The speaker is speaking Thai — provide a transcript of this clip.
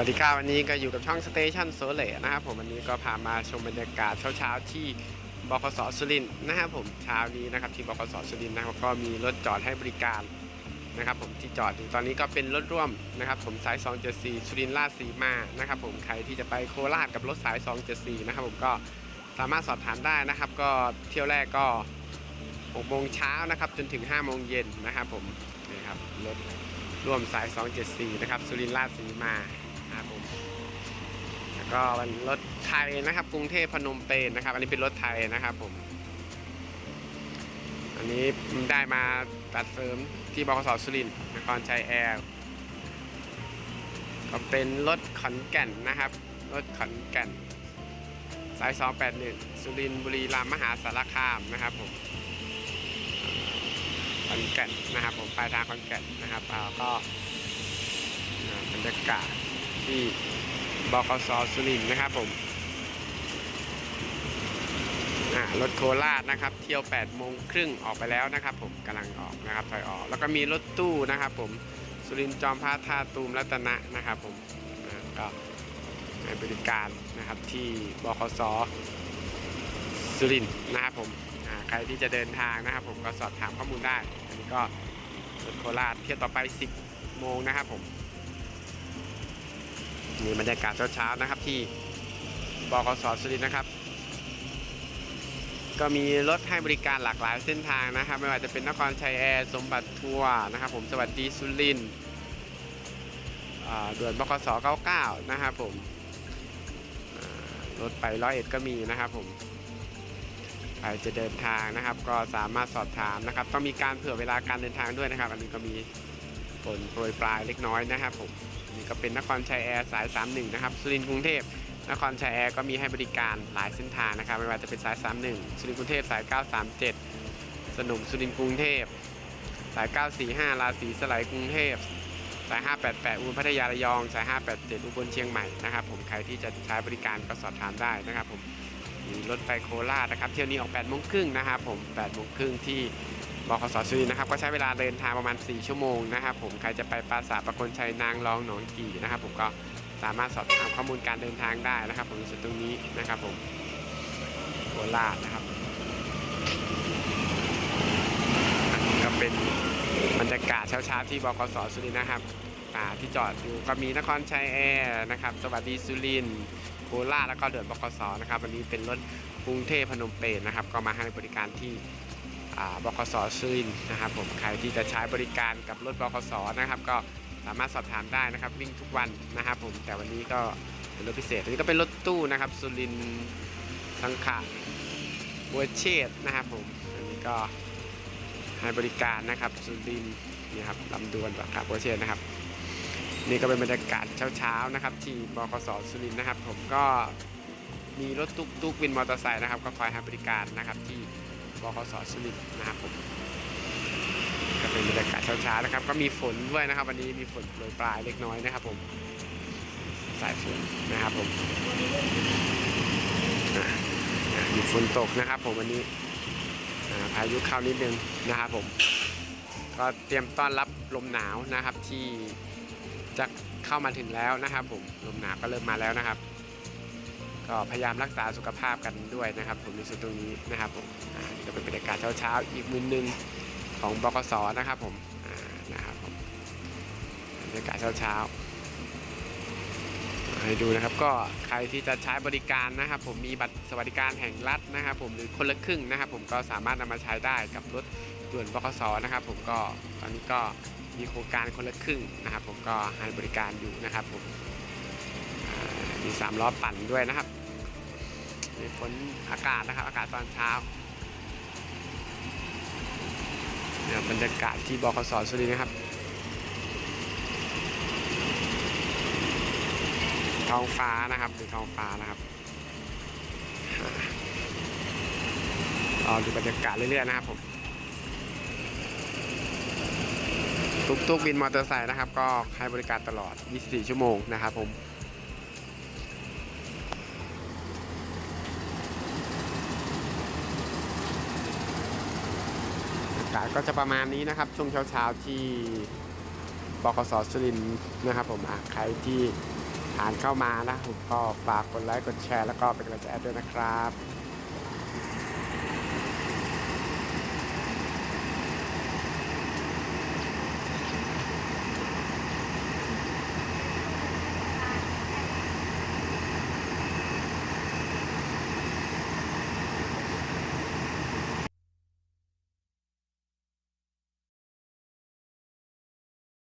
วัสดีครับวันนี้ก็อยู่กับช่องสเตชันโซเลนะครับผมวันนี้ก็พามาชมบรรยากาศเช้าๆที่บคสสุรินทร์นะครับผมเช้านี้นะครับที่บคสสุรินทร์นะครับก็มีรถจอดให้บริการนะครับผมที่จอดอยู่ตอนนี้ก็เป็นรถร่วมนะครับผมสาย 274สุรินทร์ลาดสีมานะครับผมใครที่จะไปโคราชกับรถสาย 274 นะครับผมก็สามารถสอบถามได้นะครับ ก็เที่ยวแรกก็6โมงเช้านะครับจนถึง5โมงเย็นนะครับผมนี่ครับรถร่วมสาย 274 นะครับสุรินทร์ลาดสีมา นะครับผมแล้วก็เป็นรถไทยนะครับ กรุงเทพพนมเปญนะครับ อันนี้เป็นรถไทยนะครับผม อันนี้ได้มาตัดเสริมที่บกสสุรินทร์นครชัยแอร์ก็เป็นรถขอนแก่นนะครับ รถขอนแก่น สาย 281 สุรินทร์บุรีรัมย์มหาสารคามนะครับผมขอนแก่นนะครับผมปลายทางขอนแก่นนะครับแล้วก็บรรยากาศ ที่บกสสุรินทร์นะครับผมรถโคราชนะครับ เที่ยว8โมงครึ่งออกไปแล้วนะครับ ผมกำลังออกนะครับถอยออก แล้วก็มีรถตู้นะครับ ผมสุรินทร์จอมพระท่าตูมรัตนะนะครับผมก็ให้บริการนะครับที่บกสสุรินทร์นะครับผมใครที่จะเดินทางนะครับ ผมก็สอบถามข้อมูลได้ อันนี้ก็รถโคราชเที่ยวต่อไป 10 โมงนะครับผม มีบรรยากาศเช้าๆนะครับที่บกสสุรินทร์นะครับ ก็มีรถให้บริการหลากหลายเส้นทางนะครับ ไม่ว่าจะเป็นนครชัยแอร์สมบัติทัวร์นะครับ ผมสวัสดีสุรินทร์ด่วนบกส99 นะครับผมรถไปร้อยเอ็ดก็มีนะครับผมใครจะเดินทางนะครับ ก็สามารถสอบถามนะครับ ต้องมีการเผื่อเวลาการเดินทางด้วยนะครับ อันนี้ก็มีฝนโปรยปลายเล็กน้อยนะครับผม นี่ก็เป็นนครชัยแอร์สาย 31 นะครับ สุรินทร์กรุงเทพ นครชัยแอร์ก็มีให้บริการหลายเส้นทางนะครับ ไม่ว่าจะเป็นสาย 31 สุรินทร์กรุงเทพสาย 937 สนุมสุรินทร์กรุงเทพ สาย 945 ราศีสไลยกรุงเทพ สาย 588 อุบลพัทยาระยอง สาย 587 อุบลเชียงใหม่นะครับผม ใครที่จะใช้บริการก็สอบถามได้นะครับผมมีรถไปโคราชนะครับ เที่ยวนี้ออก8โมงครึ่งนะครับผม8โมงครึ่งที่ บขสสุรินทร์นะครับก็ใช้เวลาเดินทางประมาณ 4 ชั่วโมงนะครับผมใครจะไปปราสาทประคนชัยนางรองหนองกี่นะครับ ผมก็สามารถสอบถามข้อมูลการเดินทางได้นะครับ ผมอยู่ตรงนี้นะครับผมโคราชนะครับก็เป็นบรรยากาศเช้าๆที่บกสสุรินทร์นะครับที่จอดอยู่ก็มีนครชัยแอร์นะครับ สวัสดีสุรินโคราชแล้วก็เดือนบกสนะครับวันนี้เป็นรถกรุงเทพพนมเปญนะครับ ก็มาให้บริการที่ บกสสุรินนะครับผมใครที่จะใช้บริการกับรถบกสนะครับ ก็สามารถสอบถามได้นะครับ วิ่งทุกวันนะครับผมแต่วันนี้ก็เป็นรถพิเศษอันนี้ก็เป็นรถตู้นะครับ สุรินสังขะบัวเชษฐ์นะครับผมอันนี้ก็ให้บริการนะครับ สุรินนี่ครับลำดวนสังขะบัวเชษฐ์นะครับ นี่ก็เป็นบรรยากาศเช้าๆนะครับ ที่บกสสุรินนะครับ ผมก็มีรถตุ๊กตุ๊กวินมอเตอร์ไซค์นะครับ ก็คอยให้บริการนะครับที่ บขสสุรินทนะครับผมก็เป็นบรรยากาศเช้าๆนะครับ ก็มีฝนด้วยนะครับ วันนี้มีฝนโปรยปลายเล็กน้อยนะครับผม สายฝนนะครับผมมีฝนตกนะครับ ผมวันนี้พายุเข้านิดนึงนะครับผม ก็เตรียมต้อนรับลมหนาวนะครับที่จะเข้ามาถึงแล้วนะครับผมลมหนาวก็เริ่มมาแล้วนะครับ ก็พยายามรักษาสุขภาพกันด้วยนะครับผมในส่วนตรงนี้นะครับผมนี่ก็เป็นบรรยากาศเช้าๆอีกมุมหนึ่งของบกสนะครับผมนะครับผมบรรยากาศเช้าๆให้ดูนะครับก็ใครที่จะใช้บริการนะครับ ผมมีบัตรสวัสดิการแห่งรัฐนะครับ ผมหรือคนละครึ่งนะครับ ผมก็สามารถนำมาใช้ได้กับรถด่วนบกสนะครับ ผมก็ตอนนี้ก็มีโครงการคนละครึ่งนะครับ ผมก็ให้บริการอยู่นะครับผม มีสามล้อปั่นด้วยนะครับมีฝนอากาศนะครับ อากาศตอนเช้าเนี่ยบรรยากาศที่บคสสุรินทร์นะครับท้องฟ้านะครับดูท้องฟ้านะครับรอดูบรรยากาศเรื่อยๆนะครับผมทุกๆวินมอเตอร์ไซค์นะครับ ก็ให้บริการตลอด 24 ชั่วโมงนะครับผมากาศก็จะประมาณนี้นะครับ ช่วงเช้าๆที่บกสสุรินทร์นะครับผมใครที่ผ่านเข้ามานะผมก็ฝากกดไลค์กดแชร์แล้วก็เป็นกำลังใจด้วยนะครับ